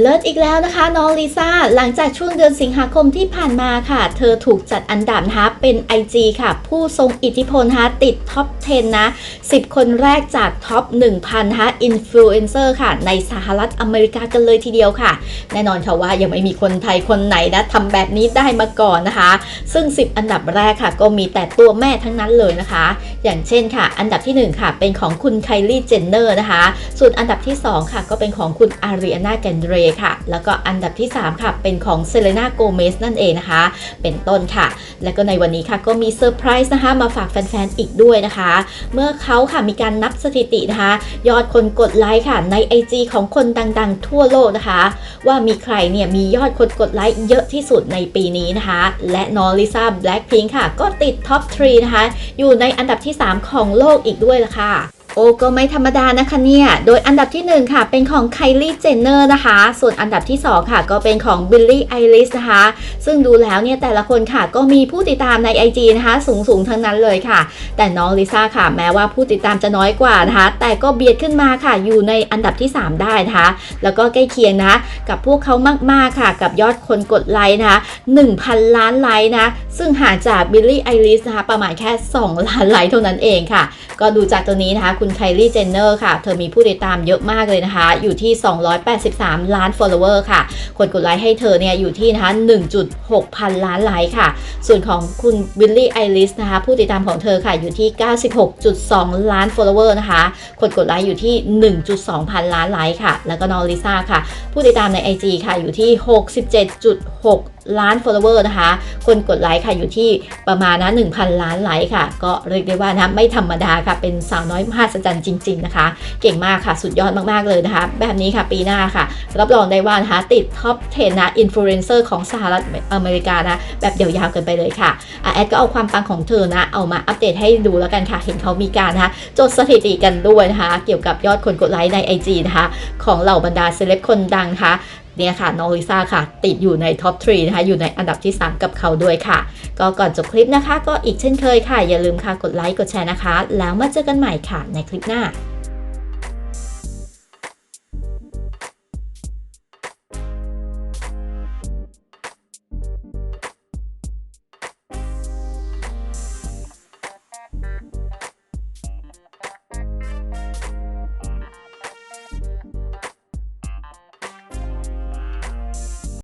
เลิศอีกแล้วนะคะ น้องลิซ่า หลังจากช่วงเดือนสิงหาคมที่ผ่านมาค่ะ เธอถูกจัดอันดับนะคะเป็น IG ค่ะ ผู้ทรงอิทธิพลนะติดท็อป 10 นะ 10 คนแรกจากท็อป 1,000นะอินฟลูเอนเซอร์ค่ะ ในสหรัฐอเมริกากันเลยทีเดียวค่ะ แน่นอนค่ะว่ายังไม่มีคนไทยคนไหนนะทำแบบนี้ได้มาก่อนนะคะ ซึ่ง 10 อันดับแรกค่ะ ก็มีแต่ตัวแม่ทั้งนั้นเลยนะคะ อย่างเช่นค่ะ อันดับทีหนึ่1 ค่ะ เป็นของคุณไคลี่เจนเนอร์นะคะ ส่วนอันดับที่ 2 ค่ะ ก็เป็นของคุณอารี a นาแกนเดรค่ะ แล้วก็อันดับที่ 3 ค่ะ เป็นของเซเลนาโกเมสนั่นเองนะคะ เป็นต้นค่ะ แล้วก็ในวันนี้ค่ะก็มีเซอร์ไพรส์นะคะมาฝากแฟนๆ อีกด้วยนะคะ เมื่อเขาค่ะมีการนับสถิตินะคะ ยอดคนกดไลค์ค่ะใน IG ของคนดังๆ ทั่วโลกนะคะ ว่ามีใครเนี่ยมียอดคนกดไลค์เยอะที่สุดในปีนี้นะคะ และน้องลิซ่าแบล็คพิงค่ะ ก็ติดท็อป 3 นะคะ อยู่ในอันดับที่ 3 ของโลกอีกด้วยล่ะค่ะ โอ้ก็ไม่ธรรมดานะคะเนี่ย โดยอันดับที่ 1 ค่ะ เป็นของไคลี่เจนเนอร์นะคะ ส่วนอันดับที่ 2 ค่ะ ก็เป็นของบิลลี่ไอริสนะคะ ซึ่งดูแล้วเนี่ยแต่ละคนค่ะก็มีผู้ติดตามใน IG นะคะ สูงสูงๆทั้งนั้นเลยค่ะ แต่น้องลิซ่าค่ะ แม้ว่าผู้ติดตามจะน้อยกว่านะคะ แต่ก็เบียดขึ้นมาค่ะ อยู่ในอันดับที่ 3 ได้นะคะ แล้วก็ใกล้เคียงนะคะกับพวกเขามากๆค่ะ กับยอดคนกดไลค์นะคะ1,000 ล้านไลค์นะ ซึ่งห่างจากบิลลี่ไอริสนะคะประมาณแค่ 2 ล้านไลค์เท่านั้นเองค่ะ ก็ดูจากตัวนี้นะคะคุณไคลี่เจนเนอร์ค่ะ เธอมีผู้ติดตามเยอะมากเลยนะคะ อยู่ที่ 283 ล้าน follower ค่ะ คนกดไลค์ให้เธอเนี่ยอยู่ที่นะคะ1.6 พันล้านไลค์ค่ะ ส่วนของคุณบิลลี่ไอริสนะคะ ผู้ติดตามของเธอค่ะอยู่ที่ 96.2 ล้าน follower นะคะ คนกดไลค์อยู่ที่ 1.2 พันล้านไลค์ค่ะ แล้วก็น้องลิซ่าค่ะ ผู้ติดตามใน IG ค่ะอยู่ที่ 67.6 ล้าน follower นะคะ คนกดไลค์ค่ะอยู่ที่ประมาณนะ1,000 ล้านไลค์ค่ะ ก็เรียกได้ว่านะไม่ธรรมดาค่ะ เป็นสาวน้อยมหัศจรรย์จริง ๆ นะคะ เก่งมากค่ะสุดยอดมากๆเลยนะคะ แบบนี้ค่ะปีหน้าค่ะ รับรองได้ว่านะคะติดท็อป 10 นะอินฟลูเอนเซอร์ของสหรัฐอเมริกานะ แบบยาวๆกันไปเลยค่ะอะแอดก็เอาความปังของเธอนะเอามาอัปเดตให้ดูแล้วกันค่ะ เห็นเขามีการนะคะจดสถิติกันด้วยนะคะ เกี่ยวกับยอดคนกดไลค์ใน IG นะคะ ของเหล่าบรรดาเซเลบคนดังนะคะ เนี่ยค่ะน้องลิซ่าค่ะ ติดอยู่ในท็อป3นะคะอยู่ในอันดับที่ 3 กับเขาด้วยค่ะ ก็ก่อนจบคลิปนะคะ ก็อีกเช่นเคยค่ะ อย่าลืมค่ะกดไลค์กดแชร์นะคะ แล้วมาเจอกันใหม่ค่ะในคลิปหน้า